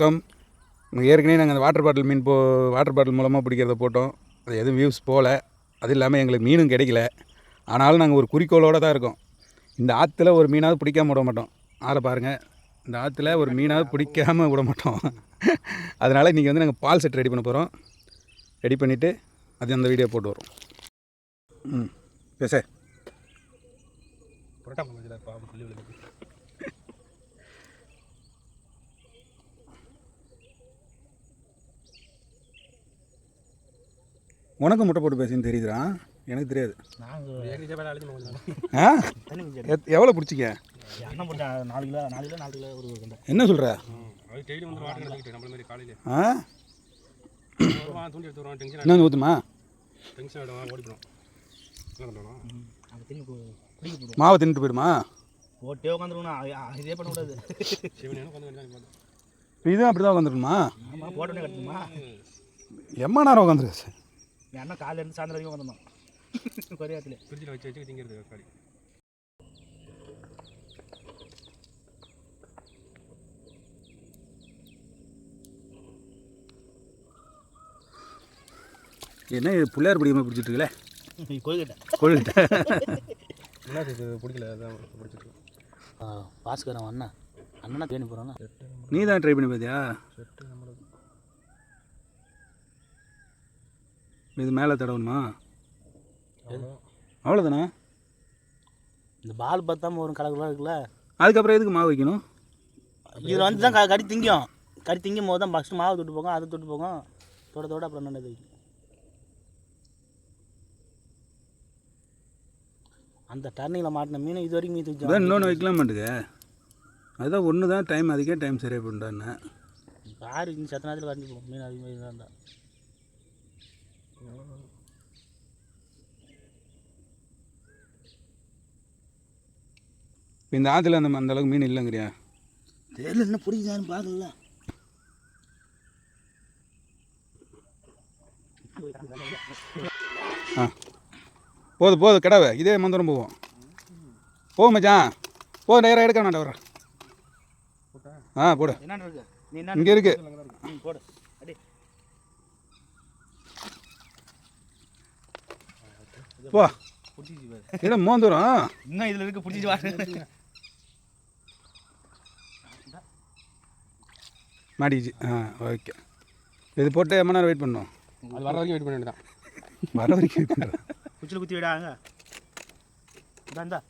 வணக்கம் ஏற்கனவே நாங்கள் அந்த வாட்டர் பாட்டில் மீன் போ வாட்டர் பாட்டில் மூலமாக பிடிக்கிறத போட்டோம். அது எதுவும் வியூஸ் போகல அது இல்லாமல் எங்களுக்கு மீனும் கிடைக்கல. ஆனாலும் நாங்கள் ஒரு குறிக்கோளோடு தான் இருக்கோம். இந்த ஆற்றுல ஒரு மீனாவது பிடிக்காம விட மாட்டோம். ஆளை பாருங்கள் இந்த ஆற்றுல ஒரு மீனாவது பிடிக்காம விட மாட்டோம். அதனால் இன்றைக்கி வந்து நாங்கள் பால் செட் ரெடி பண்ண போகிறோம் ரெடி பண்ணிவிட்டு அது அந்த வீடியோ போட்டு வரோம் ம். பேச. புரோட்டா பண்ண பாவம் சொல்லி விழுது உனக்கு முட்டை போட்டு பேசுன்னு தெரியுதுடா. எனக்கு தெரியாது. ஆ? எவ்வளோ கண்டை. என்ன சொல்கிற ஆ? என்ன ஊற்றுமா மாவை தின்னுட்டு போயிடுமா? போட்டே உட்காந்துருக்கணும் இதே பண்ணக்கூடாது இதுவும் அப்படி தான் உட்காந்துருக்குமா போட்டோன்னே கட்டணுமா எம்மா நேரம் உட்காந்துருக்கு என் அண்ணன் காலையில இருந்து சாயந்தரம் வரைக்கும் உட்காந்துருந்தோம் கொரியாத்துல. ஃப்ரிட்ஜில் வச்சு வச்சு திங்கிறது காடி என்ன இது பிள்ளையார் பிடிக்காம பிடிச்சிட்டு இருக்கல கோயில்கிட்ட கொள்கிட்ட என்ன இது? பிடிக்கல அதான் பிடிச்சிட்டு பாஸ்கரன் அண்ணன். அண்ணனா தேடி போகிறோன்னா நீ தான் ட்ரை பண்ணி பார்த்தியா? இது மேலே தடவணுமா? அவ்வளோதான் இந்த பால் பத்தாம ஒரு கலக்கலாம் இருக்குல்ல? அதுக்கப்புறம் எதுக்கு மாவு வைக்கணும்? இதில் வந்து தான் கடி திங்கும். கடி திங்கும் போது தான் ஃபஸ்ட்டு மாவு தொட்டு போகும் அதை தொட்டு போகும். தொட தொட அப்புறம் என்னது அந்த டர்னிங்கில் மாட்டின மீன் இது வரைக்கும் மீன் அதான் தூக்கி இன்னொன்று வைக்கலாம் மாட்டுங்க அதுதான் ஒன்று தான் டைம் அதுக்கே டைம் சரியாக பண்ணுறான்னு இன்னும் சத்த நேரத்தில் கரைஞ்சி போகும் மீன் அதிகமாக இருந்தால் இந்த ஆற்றுல அந்த அந்த அளவுக்கு மீன் இல்லைங்கிறியா? தெரியல என்ன பிடிக்குதான்னு பார்க்கல. ஆ. போதும் போதும் கிடவை. இதே மந்திரம் போவோம். போ மச்சான். போ நேராக எடுக்க வேண்டாம் வர ஆ போடு. என்ன இருக்கு? நீ என்ன இங்கே இருக்கு. போடு. போ இடம் மோந்துரும் இன்னும் இதில் இருக்கு பிடிச்சிச்சு பாரு மாட்டிக்கிச்சு. ஆ ஓகே. இது போட்டு எம்ம நேரம் வெயிட் பண்ணோம். அது வர வரைக்கும் வெயிட் பண்ண வேண்டியதான் வர வரைக்கும் வெயிட் பண்ணுறேன் குச்சியில் குத்தி விடாங்க இந்தா.